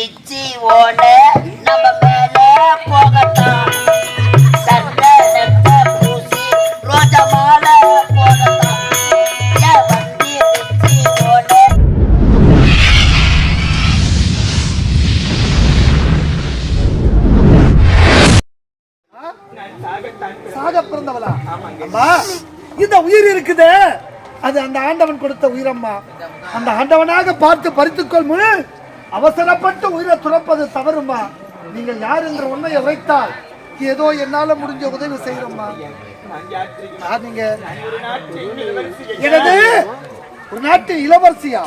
பிச்சி ஓட நம்ம மேல சாக பிறந்தவளா? அம்மா இந்த உயிர் இருக்குது. அது அந்த ஆண்டவன் கொடுத்த உயிரம்மா. அந்த ஆண்டவனாக பார்த்து பறித்துக்கொள் முழு அவசரப்பட்டு உயிரை துறப்பது தவறுமா? நீங்கள் யார் என்ற உண்மையை வைத்தால் ஏதோ என்னால முடிஞ்ச உதவி செய்யறோம்மா நீங்க எனது ஒரு நாட்டு இளவரசியா?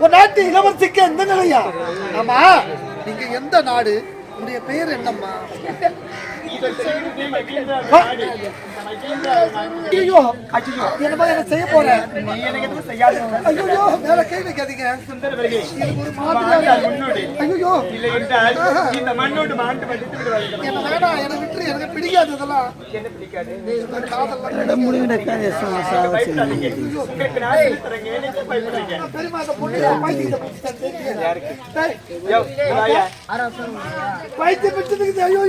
ஒரு நாட்டு இளவரசிக்கு எந்த நிலையா? ஆமா நீங்க எந்த நாடு? உங்களுடைய பெயர் என்னம்மா? ஐயோ. என்னமா என்ன செய்ய போறேன் ஐயோ மேல கை வைக்காதீங்க. எனக்கு ஒரு. ஐயோ. இந்த மண்ணோடு விடுவார்கள் என்ன வேணாம் எனக்கு விட்டுரு எனக்கு பிடிக்காது இதெல்லாம். என்ன பிடிக்காது? அந்த பொண்ணு பைத்தியம் பிடிச்சதுக்கு ஐயோ?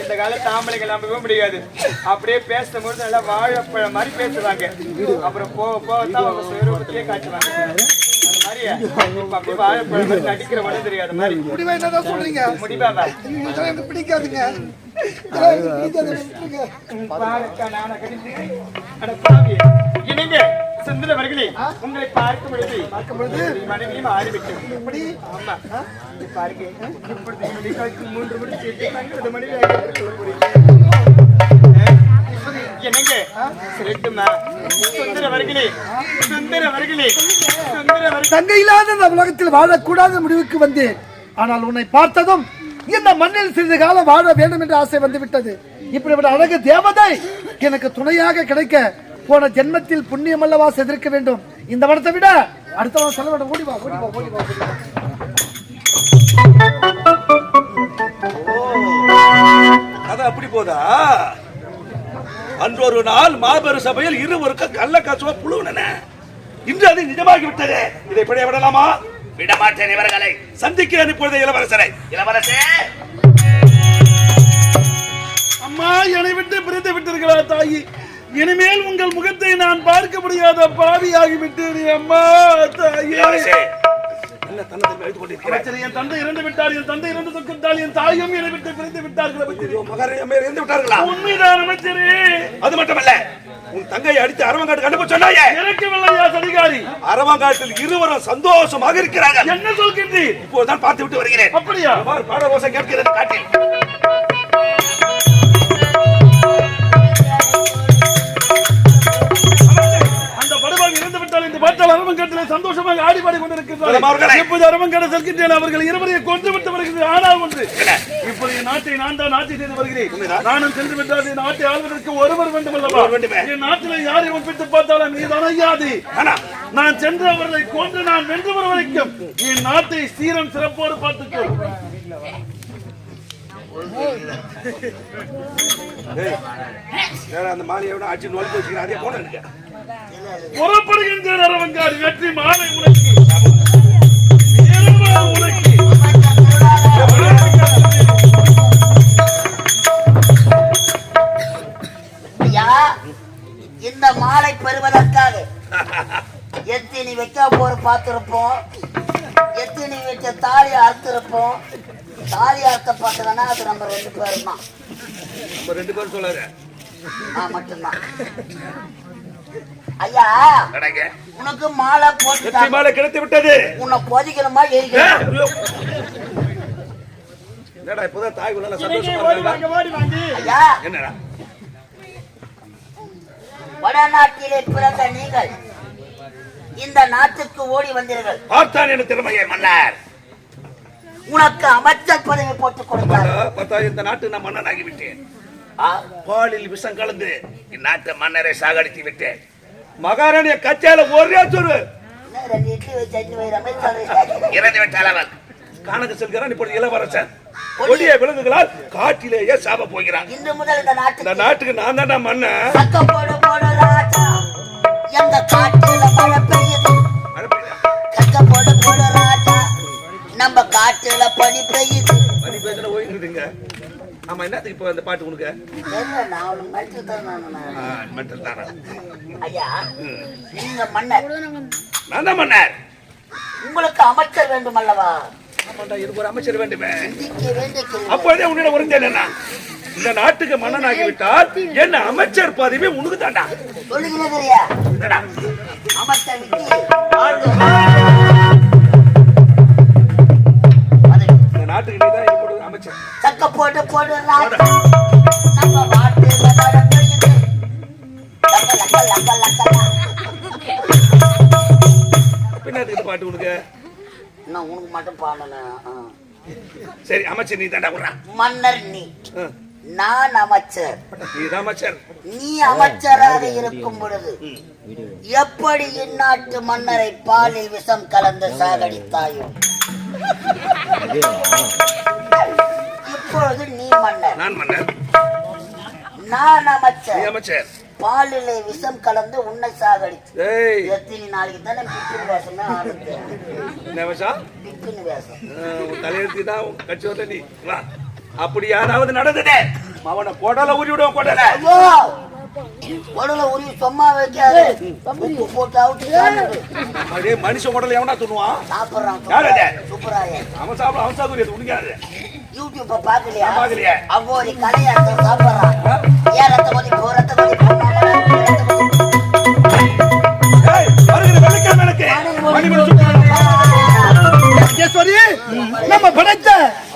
இந்த காலத்து ஆம்பளைங்க நம்பவே முடியாது. அப்படியே பேசும்போது நல்லா வாழைப்பழம் மாதிரி பேசுவாங்க. அப்புறம் போக போக தான் அவங்க சுயரூபத்திலே காட்டுவாங்க. முடிவா என்னதான் சொல்றீங்க? இதெல்லாம் எனக்கு பிடிக்காதுங்க. பிடிக்காது இணைங்க சுந்தரவர்களே உங்களை பார்க்கும் பொழுது பார்க்கும் பொழுது? மனைவியும் ஆரம்பிக்கும் ஆமா. இப்பொழுது மூன்று மணி சேர்த்து மனைவியாக. என்னங்க சொல்லட்டுமா? தங்கை இல்லாத இந்த உலகத்தில் வாழக்கூடாத முடிவுக்கு வந்தேன். ஆனால் உன்னை பார்த்ததும் இந்த மண்ணில் சிறிது காலம் வாழ வேண்டும் என்ற ஆசை வந்து விட்டது இப்படிப்பட்ட அழகு தேவதை எனக்கு துணையாக கிடைக்க போன ஜென்மத்தில் புண்ணியம் அல்லவா செதிர்க்க வேண்டும். இந்த வனத்தை விட அடுத்தவன் சொல்ல வேண்டும் ஓடி வா ஓடி வா ஓடி வா ஓடி வா. அது அப்படி போதா? அன்று ஒரு நாள் மாபெரும் சபையில் இருவருக்கும் கள்ள காசுவா புழுவின இன்று அது நிஜமாகி விட்டது. இதை பிழைய விடலாமா? விடமாட்டேன் இவர்களை. சந்திக்கிறேன் இப்பொழுது இளவரசரை. இளவரசே! அம்மா என்னை விட்டு பிரித்து விட்டீர்களா தாயி. இனிமேல் உங்கள் முகத்தை நான் பார்க்க முடியாத பாவியாகி விட்டேன் அம்மா தாயே. என் தந்தை இறந்து விட்டார் என் தந்தை இறந்து துக்கிட்டால் என் தாயும் என்னை விட்டு பிரிந்து விட்டார்கள் இருந்து விட்டார்களா? உண்மைதான் அமைச்சரே. அது மட்டுமல்ல உன் தங்கையை அடித்து அரவங்காட்டு கண்டுபிடிச்சு சொன்னாயே. இறக்கவில்லையா சதிகாரி அரவங்காட்டில் இருவரும் சந்தோஷமாக இருக்கிறார்கள். என்ன சொல்கின்றீர்? இப்போதுதான் பார்த்து விட்டு வருகிறேன். அப்படியா? பாட ஓசை கேட்கிறது காட்டில். விட்டால் இந்த பார்த்தால் அரவங்காட்டிலே சந்தோஷமாக ஆடி பாடி பிரதம அவர்களே. கொண்டிருக்கிறார்கள் இப்போது அரவங்காடு செல்கின்றேன். அவர்கள் இருவரையும் கொன்று விட்டு வருகிறது ஆனால் ஒன்று. இப்போது நாட்டை நான் தான் ஆட்சி செய்து வருகிறேன். நானும் சென்று விட்டால் என் நாட்டை ஆள்வதற்கு ஒருவர் வேண்டும். அல்லவா. என் நாட்டில் யாரை ஒப்பிட்டு பார்த்தாலும் நீதான் ஐயாது. நான் சென்று அவர்களை கொன்று நான் வென்று வர வரைக்கும் என் நாட்டை சீரம் சிறப்போடு பார்த்துக்கொள். வேற அந்த மாலையை விட அடிச்சு நோக்கி வச்சுக்கிறேன் அதே போன எனக்கு புறப்படுகின்ற அரவங்காடு வெற்றி மாலை உனக்கு உனக்கு இந்த மாலை பெறுவதற்காக எத்தினி வைக்க போற பார்த்திருப்போம். எத்தினி வைக்க தாலி அறுத்திருப்போம். தாலி அறுத்த பார்த்ததுன்னா அது நம்ம ரெண்டு பேரும்? தான் நம்ம ரெண்டு பேரும் சொல்லாரு நான் மட்டும்தான். ஐயா நடங்க உனக்கு மாலை வெற்றி போட்டு மாலை கிடைத்து விட்டது. உன்னை. என்னடா இப்பதான் தாய் உள்ள சந்தோஷமா என்னடா? வடநாட்டிலே பிறந்த நீங்கள் இந்த நாட்டுக்கு ஓடி வந்தீர்கள். பார்த்தான் என் திறமையை மன்னர். உனக்கு அமைச்சர் பதவி போட்டுக் கொடுத்தார். பார்த்தா இந்த நாட்டு நான் மன்னனாகி விட்டேன். பாலில் விஷம் கலந்து இந்நாட்டு மன்னரை சாகடித்து விட்டேன். மகாராணிய கச்சால ஒரே அமைச்சர் இறந்து விட்டால் அவன். காணக்கு செல்கிறான் இப்பொழுது இளவரசன். கொடிய விலங்குகளால் காட்டிலேயே சாப முதல் இந்த நாட்டுக்கு நான் தான்டா மன்னன். பாட்டு உனக்கு? தானா ஐயா நீங்க மன்னர். நான் தான் மன்னர். உங்களுக்கு அமைச்சர் வேண்டும் அல்லவா? எனக்கு ஒரு அமைச்சர் வேண்டுமே. அப்போதே உன்னிடம் உறிஞ்சேன் என்ன இந்த நாட்டுக்கு மன்னனாகி விட்டால் என்ன அமைச்சர் பதவி உனக்கு தாண்டா? அமைச்சர் நாட்டுக்கு நீ தான் சக்க போட்டு போடு நம்ம லக்க பின்னாடி பாட்டு உனக்கு நான் உனக்கு மட்டும் பாடணும். சரி அமைச்சர் நீ தாண்டா விடுறான் மன்னர் நீ நான் அமைச்சர் நீ தான் அமைச்சர் நீ அமைச்சராக இருக்கும் பொழுது எப்படி இந்நாட்டு மன்னரை பாலில் விஷம் கலந்து சாகடித்தாயோ இப்பொழுது நீ மன்னர். நான் மன்னர். நான் நீ அமைச்சர். அமைச்சர் பாலிலே விஷம் கலந்து உன்னை சாகடிச்சு எத்தனை நாளைக்கு தானே பிக்குன்னு வேஷமே என்ன வேஷம்? தலையெழுத்தி தான் கட்சி வரல நீ. வா. அப்படி யாராவது நடந்ததே. அவனை கொடல உரி விடுவோம் கொடல. ஐயோ! உடல உரி சும்மா வைக்காது. உப்பு போட்டு அவுட்டு மனுஷன் உடல எவனா துண்ணுவான் சாப்பிடுறான்? சூப்பராய. அவன் சாப்பிட அவன் சாப்பிடுறது உனக்காது யூடியூப்ப பாக்கலையா நான் பார்க்கலையே. அப்போ ஒரு சாப்பிடுறான் ஏன் ரத்த கொதி போ ரத்த கொதி நம்ம படைத்த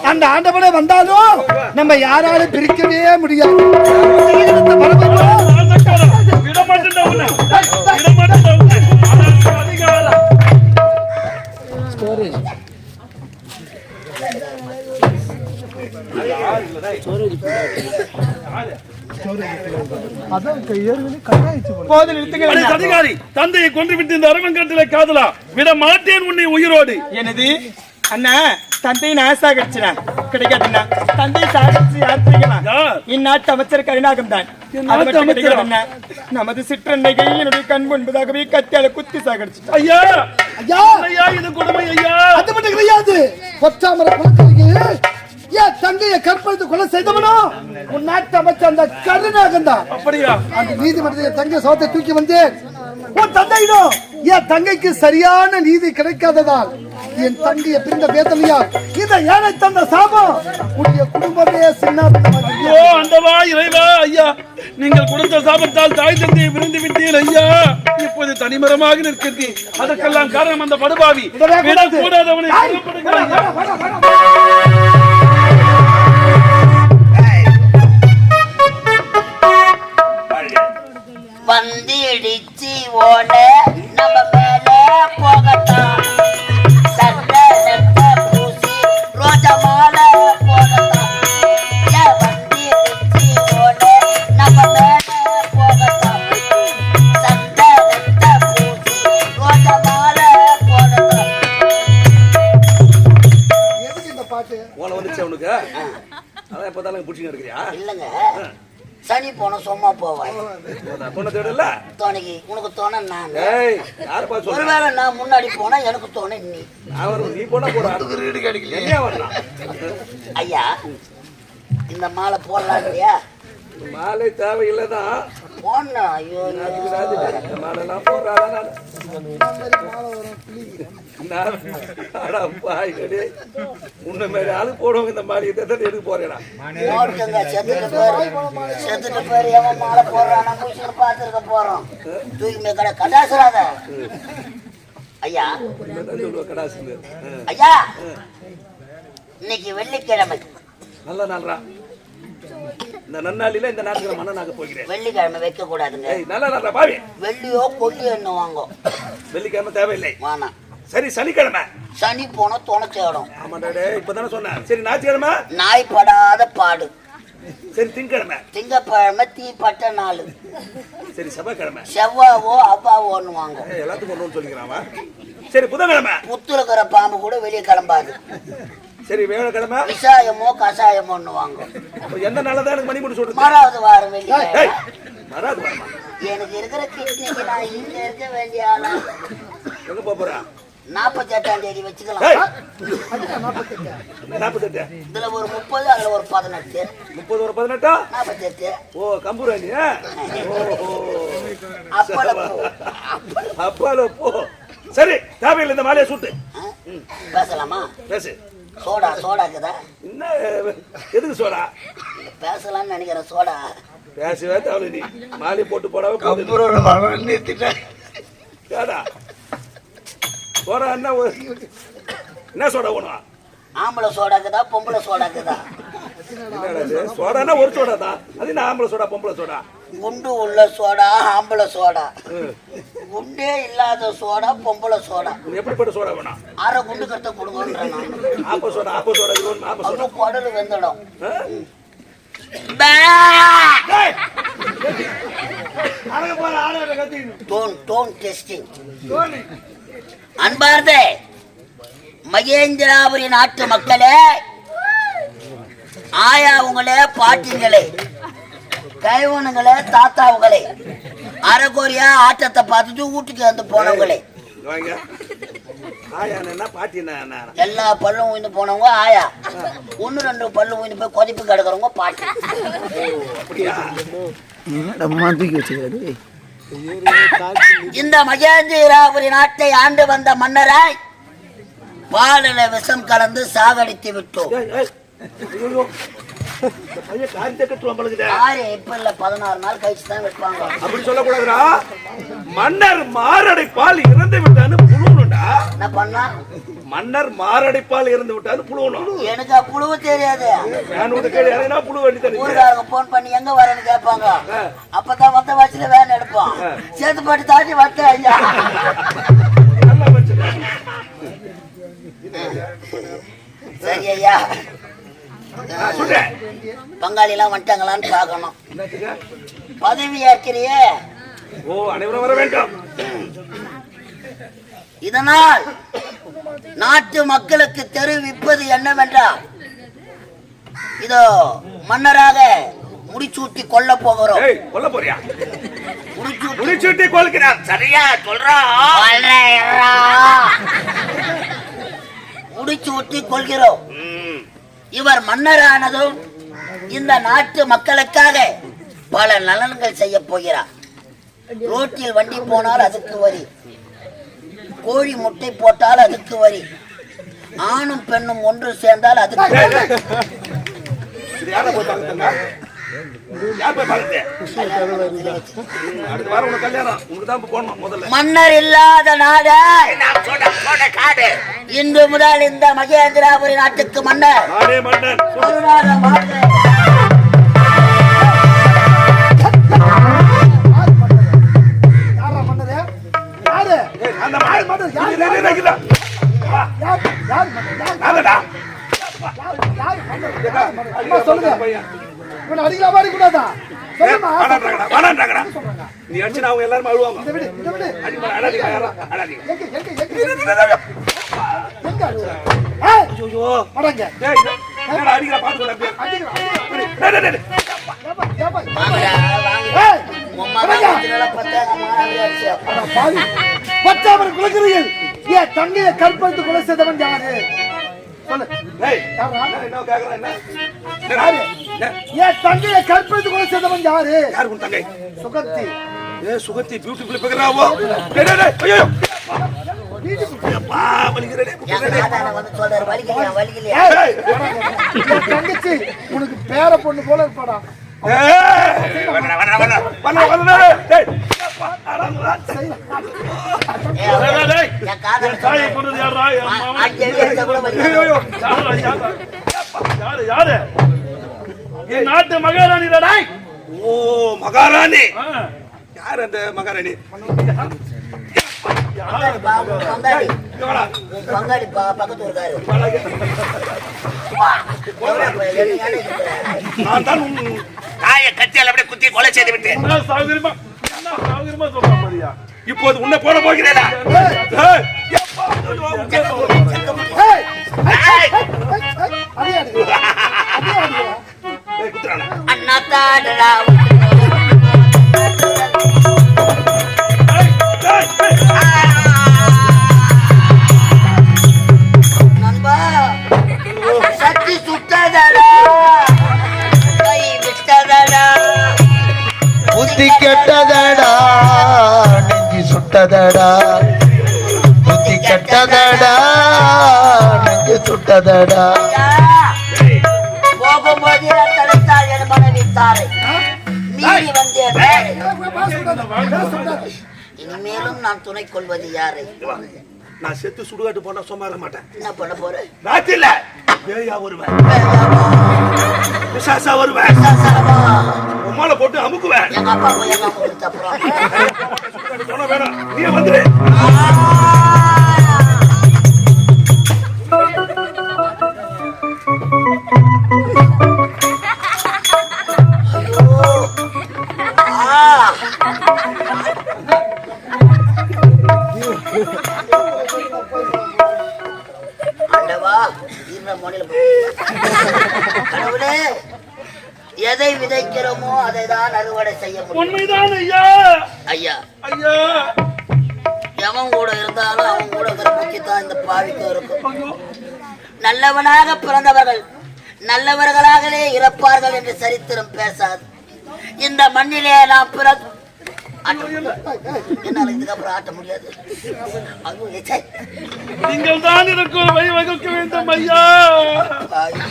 அந்த ஆண்டவனே வந்தாலும் நம்ம யாராலும் பிரிக்கவே முடியாது தந்தையை கொன்று விட்டு இந்த அரவங்காட்டிலே காதலா? விட மாட்டேன் உன்னை உயிரோடு. எனது அண்ணா தந்தையை நான் சாகடிச்சினேன் கிடைக்காதுண்ணா. தந்தையை சாகடிச்சு யார்? தெரியுமா? இந்நாட்டு அமைச்சர் கருணாகம் தான். நமது சிற்றன்னைகள் என்னுடைய கண் முன்பதாகவே கத்தியால குத்தி சாகடிச்சுட்டான் ஐயா! ஐயா! ஐயா இது கொடுமை ஐயா! அது மட்டும் கிடையாது. கொச்சாமர குலக்கரைக்கு ஏன் தங்கையை கற்பழித்து கொலை செய்தவனோ? உன் நாட்டு அமைச்சர் அந்த கருணாகன் தான் அப்படியா? அந்த நீதிமன்றத்தில் தங்கை சோத்தை தூக்கி வந்து உன் தந்தையிடம் என் தங்கைக்கு சரியான நீதி கிடைக்காததால் என் தங்கையை பிரிந்த வேதனையா? இந்த ஏழை தந்த சாபம் உன்னுடைய குடும்பமே சின்ன அண்டவா இறைவா ஐயா. நீங்கள் கொடுத்த சாபத்தால் தாய் தந்தையை விருந்து விட்டீர் ஐயா. இப்போது தனிமரமாக நிற்கிறீர் அதற்கெல்லாம் காரணம் அந்த படுபாவி. விடக்கூடாதவனை வந்திடிச்சு ஓட நம்ம மேலே போகட்டும். சட்ட நெட்ட பூசி ரோஜா மாலை ஏன் வந்திடிச்சு ஓட நம்ம மேலே சட்ட நெட்ட பூசி ரோஜா மாலை எதுக்கு இந்த பாட்டு? போன வந்துச்சு அவனுக்கு அதான் இப்ப தான் பிடிச்சிங்க இருக்கிறியா? இல்லைங்க. சனி போன சும்மா போவாய் பொண்ணை துணைக்கு துணை நான். ஏய் யாருப்பா சொல்ற? ஒருவேளை நான் முன்னாடி போனா எனக்கு துணை நீ. நீ போனா ஐயா இந்த மாலை போடலாம் இல்லையா? மாலை தேவையில்லைதான் போடணும். ஐயோ அடா பாய் டேய். உன்னை மாதிரி ஆளு போடுவாங்க இந்த மாலையை தான் எடுக்க போறேடா செத்துட்டு பேரு எவன் மாலை போடுறானா பூசிட்டு பார்த்துருக்க போறோம் தூக்கி மே கடை கடாசுறாத ஐயா கடாசுங்க ஐயா இன்னைக்கு வெள்ளிக்கிழமை நல்ல நாள்ரா இந்த நன்னாளில இந்த நாட்டுக்கு மன்னனாக போகிறேன் வெள்ளிக்கிழமை வைக்க கூடாதுங்க நல்ல நாள்ரா பாவி. வெள்ளியோ கொல்லி என்ன வாங்கும் வெள்ளிக்கிழமை தேவையில்லை. வேணாம் சரி சனிக்கிழமை. சனி போனா துணை தேடும் ஆமாண்டா டேய் இப்பதானே சொன்னேன். சரி ஞாயிற்றுக்கிழமை? நாய் படாத பாடு. சரி திங்கக்கிழமை. திங்கப்பழமை தீப்பட்ட நாள். சரி செவ்வாய்க்கிழமை. செவ்வாவோ அவ்வாவோன்னு வாங்க. ஏய், எல்லாத்துக்கும் ஒண்ணு சொல்லிக்கிறான். சரி புதன்கிழமை. புத்துல இருக்கிற பாம்பு கூட வெளியே கிளம்பாது. சரி வேலைக்கிழமை. விஷாயமோ கஷாயமோன்னு வாங்க. அப்ப எந்த நாளதான் எனக்கு மணி முடிச்சு விடுது மறாவது வாரம் வெள்ளி ஏய், வராது வரமா? எனக்கு இருக்கிற கிட்னிக்கு நான் இங்க இருக்க வேண்டிய ஆளா? எங்க போப் போறா? நாற்பத்தி எட்டாம் தேதி வச்சுக்கலாம். நாற்பத்தெட்டு இதுல ஒரு முப்பது அதுல ஒரு பதினெட்டு. முப்பது ஒரு பதினெட்டா? நாற்பத்தெட்டு ஓ கம்பூராணி ஓஹோ. அப்பளம் பூ. அப்பால போ. சரி தேவையில்லை இந்த மாலையை சுட்டு. ஆ? பேசலாமா? பேசு. சோடா சோடாக்குதா என்ன எதுக்கு சோடா? பேசலாம்னு நினைக்கிறேன் சோடா. பேசவே தேவை நீ. மாலை போட்டு போடாம போட்டு ஏடா. சோடா என்ன என்ன சோடா வேணும் ஆம்பளை சோடாக்குதா பொம்பளை சோடாக்குதா? சோடான்னா ஒரு சோடா தான் அது என்ன ஆம்பளை சோடா பொம்பளை சோடா? குண்டு உள்ள சோடா ஆம்பளை சோடா. குண்டே இல்லாத சோடா பொம்பளை சோடா. எப்படிப்பட்ட சோடா வேணும்? அரை குண்டு கட்ட கொடுங்கன்றேன் நான். ஆப்ப சோடா ஆப்ப சோடா இது ஒண்ணு ஆப்ப சோடா. குடல் வெந்துடும். டோன் டோன் டெஸ்டிங் அன்பார்ந்தே மகேந்திராபுரி நாட்டு மக்களே ஆயாவுங்களே பாட்டிங்களே கைவனுங்களே தாத்தாவுங்களே அரைக்கோரியா ஆட்டத்தை பார்த்துட்டு வீட்டுக்கு வந்து போனவங்களே. ஆயா எல்லா பல்லும் உயிந்து போனவங்க ஆயா. ஒன்று ரெண்டு பல்லு உயிந்து போய் கொதிப்பு கிடக்குறவங்க பாட்டி. அப்படியா? இந்த மகேந்திராபுரி நாட்டை ஆண்டு வந்த மன்னராய் பாலில விஷம் கலந்து சாகடித்து விட்டோம். பதினாறு நாள் கழிச்சு தான் வைப்பாங்க அப்படி சொல்லக்கூடாதுடா. மன்னர் மாரடைப்பால் இறந்து விட்டான்னு என்ன பண்ணா? மன்னர் மாரடைப்பால் இறந்து விட்டான்னு புழுவணும் எனக்கு புழுவு தெரியாது. நான் உனக்கு கேள்வி புழு வேண்டி தரீங்க ஊருக்காரங்க போன் பண்ணி எங்க வரேன்னு கேட்பாங்க. அப்பதான் வந்த வச்சுல வேன் எடுப்போம். சேர்த்து பாட்டு தாண்டி வந்த ஐயா. சரி ஐயா. பங்காளி எல்லாம் வந்துட்டாங்களான்னு என்னத்துக்கு? பதவி ஏற்கிறியே. ஓ அனைவரும் வர வேண்டும். இதனால் நாட்டு மக்களுக்கு தெரிவிப்பது என்னவென்றால் இதோ மன்னராக முடிசூட்டி கொல்ல போகிறோம். கொல்ல போறியா? முடிச்சுட்டி கொல்கிறான் சரியா சொல்றான் முடிசூட்டி கொள்கிறோம். இவர் மன்னரானதும் இந்த நாட்டு மக்களுக்காக பல நலன்கள் செய்ய போகிறார். ரோட்டில் வண்டி போனால் அதுக்கு வரி. கோழி முட்டை போட்டால் அதுக்கு வரி. ஆணும் பெண்ணும் ஒன்று சேர்ந்தால் அதுக்கு மன்னர் இல்லாத நாடு. இன்று முதல் இந்த மகேந்திராபுரி நாட்டுக்கு மன்னர். நாடே அந்த மாதிரி மன்னர் யாரு? யார்? யார் மன்னர்? யார்? நாங்கடா. யார்? மன்னர்? அம்மா சொல்லுங்க பையன். இவனை அடிக்கலாமா வேணாம்டாங்கடா, வேணாம்டாங்கடா. நீ அடிச்சுனா அவங்க எல்லாரும் அழுவாங்க இதை விடு இதை விடு அடிப்பா, அழாதீங்க, யாரும் அழாதீங்க. எங்க எங்க எங்க எங்க அழுவுற? ஏய், ஐயோ. மடங்க டேய், என்னடா அடிக்கிறா, பாத்துக்கோடா பச்சாமர் குலக்கிறீர்கள் ஏன் தங்கையை கற்பழித்து கொலை செய்தவன் யாரு? ஏன் தங்கையை கற்பழித்து கொலை செய்தவன் யாரு? யார் உன் தங்கை? சுகத்தி ஏ, சுகத்தி பியூட்டிஃபுல் பிகராவோ. டேய், டேய், ஐயோ. உனக்கு பேர பொண்ணு போல இருப்பாடா. நாட்டு மகாராணி ஓ மகாராணி யார் அந்த மகாராணி பங்காளி பா, பங்காளி. பங்காளி பா, பக்கத்து இருக்காரு நான் தான் கத்தியால் அப்படியே குத்தி கொலை செய்து விட்டேன் என்ன சௌகரியமா என்ன பாரியா இப்போது உன்னை போட போகிறேனா அண்ணா தாடா புத்தி கெட்டதடா நெஞ்சு சுட்டதடா புத்தி கெட்டதடா நெஞ்சு சுட்டதடா போகும்போது தடுத்தாள் என் மனைவித்தாரை மீறி வந்தேன் இனிமேலும் நான் துணை கொள்வது யாரை. நான் செத்து சுடுகாட்டு போனா சும்மா இருக்க மாட்டேன். என்ன பண்ண போறேன் ராத்திரி இல்ல பேயா வருவேன். பிசாசா வருவேன். உம்மால போட்டு அமுக்குவேன். எங்க அப்பா போய் எங்க அம்மா கொடுத்த அப்புறம். வேணாம். நீ வந்துரு. ஆ. ஆண்டவா கடவுளே எதை விதைக்கிறோமோ அதை தான் அறுவடை செய்ய முடியும். உண்மைதான் ஐயா. ஐயா. ஐயா. எவன் கூட இருந்தாலும் அவன் கூட இருக்கிற புத்தி தான் இந்த பாவிக்கும் இருக்கும். நல்லவனாக பிறந்தவர்கள் நல்லவர்களாகவே இறப்பார்கள் என்று சரித்திரம் பேசாது. இந்த மண்ணிலே நாம் பிற ஆட்ட முடியாது. என்னால இதுக்கப்புறம் ஆட்ட முடியாது. நீங்கள் தான் எனக்கு ஒரு வழி வகுக்க வேண்டும் ஐயா ஐயோ.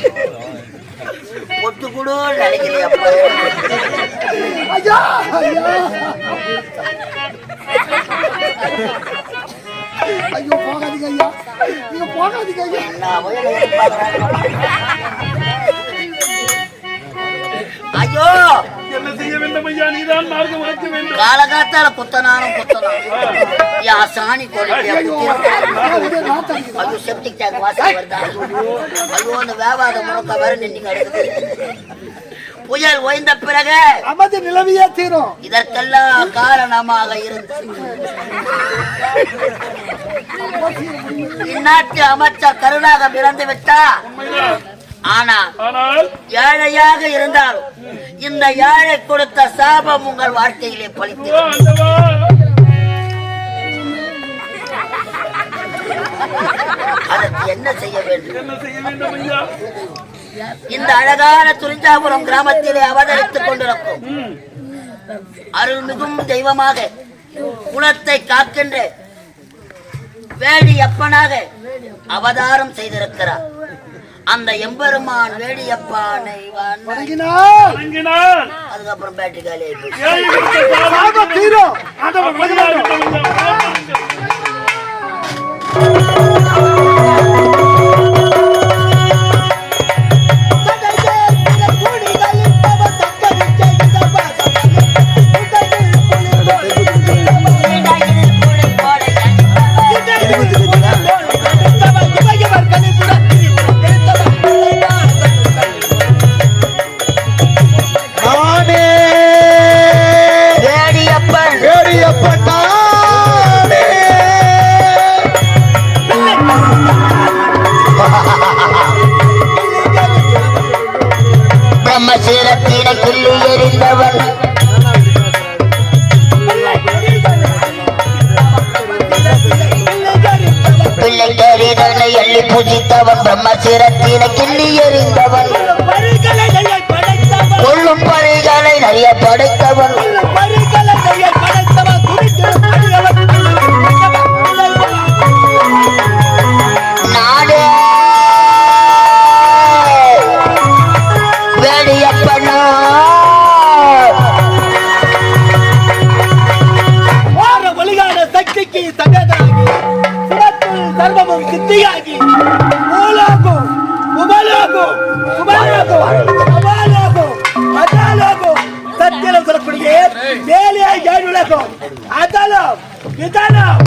ஒட்டு கூட நினைக்கலையப்பா ஐயா ஐயா போகாதீங்க ஐயா நீங்க போகாதீங்க. ஐயோ என்ன செய்ய வேண்டும் ஐயா? நீதான் மார்க்கம் வகுக்க வேண்டும். காலகாத்தால குத்தனாலும் குத்தனாலும் யா சாணி அடிக்குது. ஐயோ. செப்டிக் டேங்க் வாசல் வருதா? ஐயோ அந்த வேவாத முழக்க வேற நின்று கிடக்குது புயல் ஓய்ந்த பிறகு அமைதி நிலவியே தீரும். இதற்கெல்லாம் காரணமாக இருந்து. இந்நாட்டு அமைச்சர் கருணாகம் இறந்து விட்டா ஆனால் ஏழையாக இருந்தாலும் இந்த ஏழை கொடுத்த சாபம் உங்கள் வாழ்க்கையிலே பழித்து அதற்கு என்ன செய்ய வேண்டும்? இந்த அழகான துரிஞ்சாபுரம் கிராமத்திலே அவதரித்துக் கொண்டிருக்கும் அருள்மிகும் தெய்வமாக குலத்தை காக்கின்ற வேடியப்பனாக அவதாரம் செய்திருக்கிறார். அந்த எம்பெருமான் வேடியப்பானை அதுக்கப்புறம் பேட்டரி காலி ஆகி பிரம்மசீலத்தின கிள்ளி எறிந்தவன். கொள்ளும் பழிகளை நிறைய படைத்தவன். சர்வமும் சித்தியாகி பூலோகம் உபலோகம் சுபலோகம் அபாலோகம் அதாலோகம் சத்தியம் சொல்லக்கூடிய ஏழிய ஏழுலகம் அதலம் இதலம்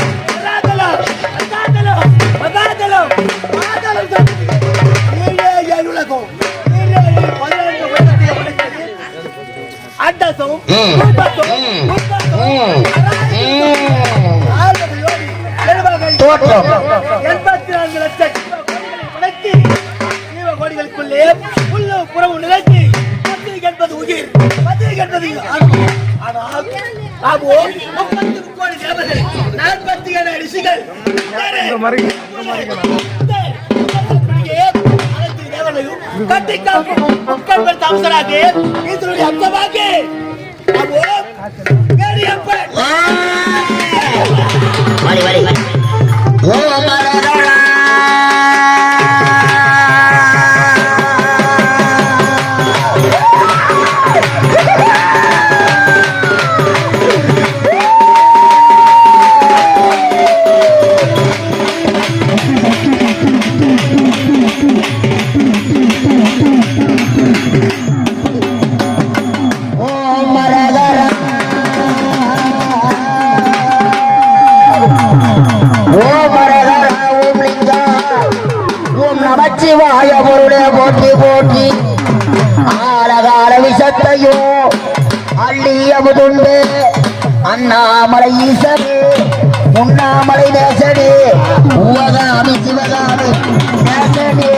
உலகத்தில் படைத்தது அண்டசம் ரூபசம் முத்தசம் தோற்றம். எண்பத்தி நான்கு லட்சம் மகளே உள்ள நிலைத்து பத்திரி என்பது உயிர் என்பது ஆன்மா. ஆனால் நாமோ முப்பத்தி முக்கோடி தேவர்கள் நாற்பத்தி ஏழு ரிஷிகள். வேறு அனைத்து தேவர்களையும் கட்டி காக்கும் முக்கண்கள் தாமசராக இதனுடைய நாமோ ஏறியப்பன் வரி வரி ஓ மரதளா உண்ணாமலை ஈசனே உண்ணாமலை நேசனே உவகாமி சிவகாமி நேசனே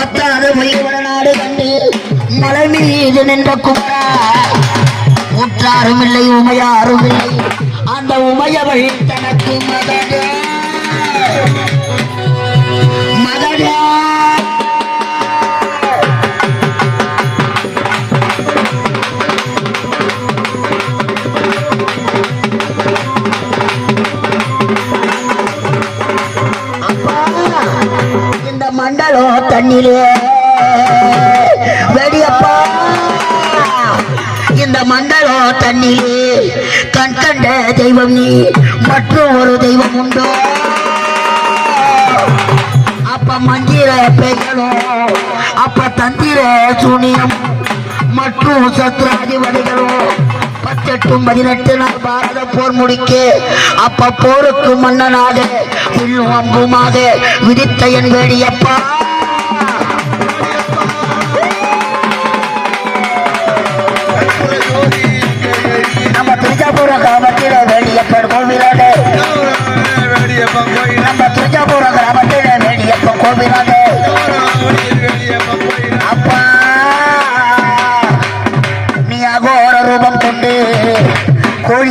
பத்தாத முதிய நாடு கண்டு மலை மீது நின்ற குமரா. உற்றாரும் இல்லை உமையாரும் இல்லை. அந்த உமையவள் தனக்கு மதடே மதடே கண்ணிலே. வெடியப்பா. இந்த மண்டலோ தண்ணிலே கண் கண்ட தெய்வம் நீ மற்றும் ஒரு தெய்வம் உண்டோ? அப்ப மந்திர பெய்களும் அப்ப தந்திர சூனியம் மற்றும் சத்ராதிபதிகளும் பத்தெட்டும் பதினெட்டு நாள் பாரத போர் முடிக்க அப்ப போருக்கு மன்னனாக வில்லும் அம்புமாக விதித்த என் வேடியப்பா.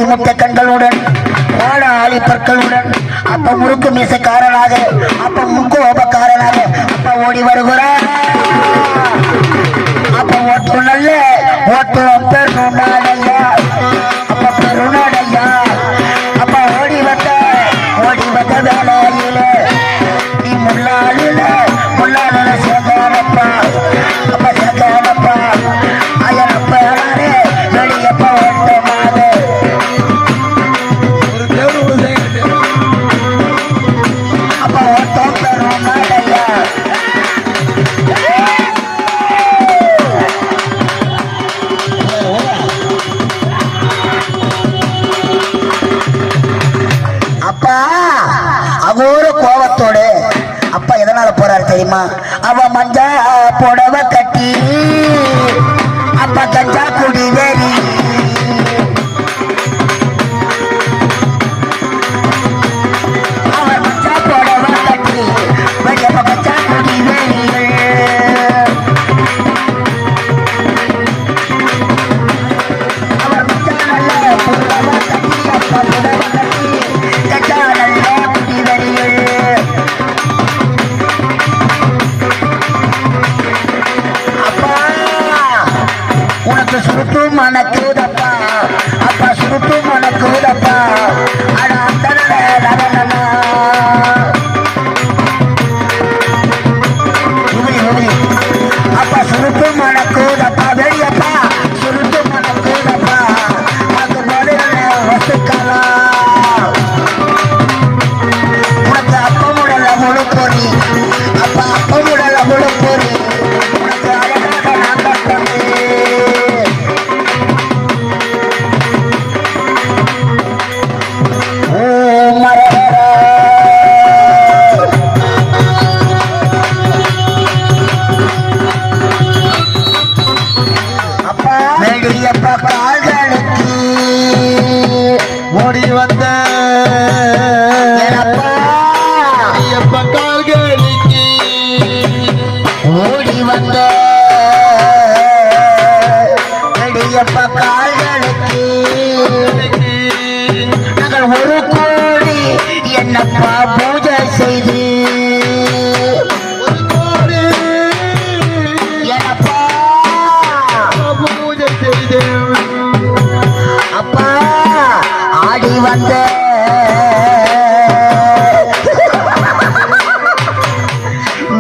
முத்த கண்களுடன் கோடாளி பற்களுடன். அப்ப முறுக்கு மீசக்காரனாக அப்ப முக்கோபக்காரனாக அப்ப ஓடி வருகிறார். அப்ப ஓட்டு நல்ல ஓட்டு பெருநாடையா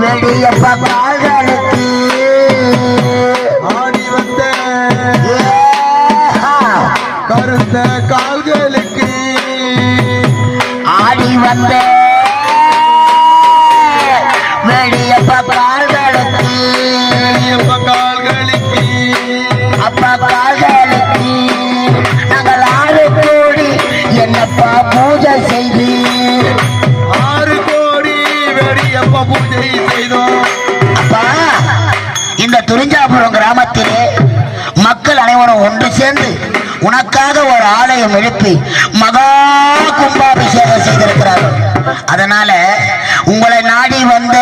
நடிகப்பா பாகனுக்கு ஆடி வந்த கருத்த கால்களுக்கு. ஆடி வந்த உனக்காக ஒரு ஆலயம் எழுப்பி மகா கும்பாபிஷேகம் செய்திருக்கிறார்கள். அதனால உங்களை நாடி வந்த